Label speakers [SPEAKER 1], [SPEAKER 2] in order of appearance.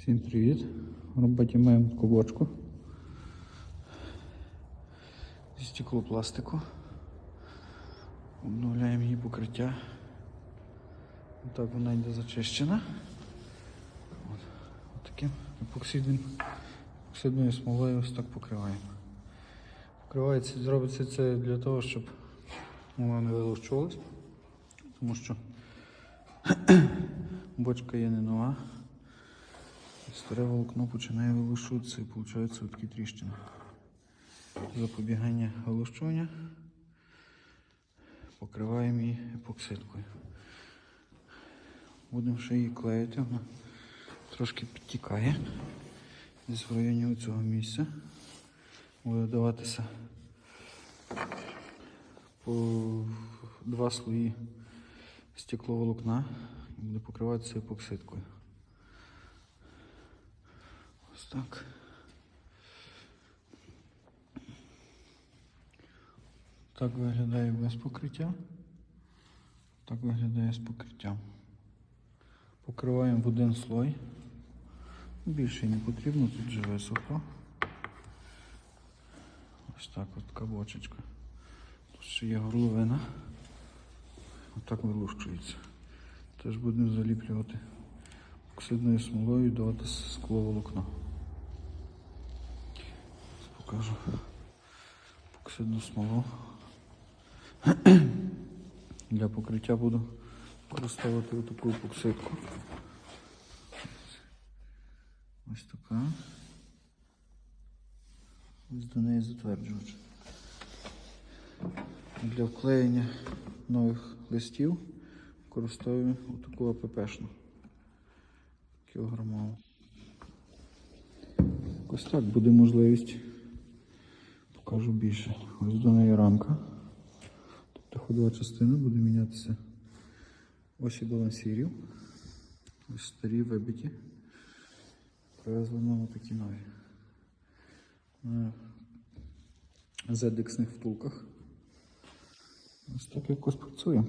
[SPEAKER 1] Всім привіт! Роботі маємо таку бочку зі стеклопластику. Обновляємо її покриття. Так вона йде зачищена. От, от таким епоксидним, епоксидною смолою ось так покриваємо. Покривається, зробиться це для того, щоб вона не вилущувалась, тому що бочка є не нова. Старе волокно починає вилушуватися і виходить такі тріщини. Запобігання вилущування покриваємо її епоксидкою. Будемо ще її клеїти, вона трошки підтікає. Десь в районі цього місця. Буде даватися по два слої стекловолокна і буде покриватися епоксидкою. Так. Так виглядає без покриття. Так виглядає з покриттям. Покриваємо в один слой. Більше не потрібно, тут вже висохло. Ось так от кабочечка. Тут ще є горловина. Отак вилущується. Теж будемо заліплювати оксидною смолою і давати скловолокно. Ось Покажу оксидну смолу. Для покриття буду використовувати отаку епоксидку. Ось така. Ось до неї затверджувач. Для вклеєння нових листів використовую отаку АППшну кілограмову. Ось так буде можливість. Покажу більше. Ось до неї рамка. Тобто ходова частина буде мінятися осі балансірів. Ось старі вибиті. Привезли нам такі нові. На зедексних втулках. Ось так якось працює.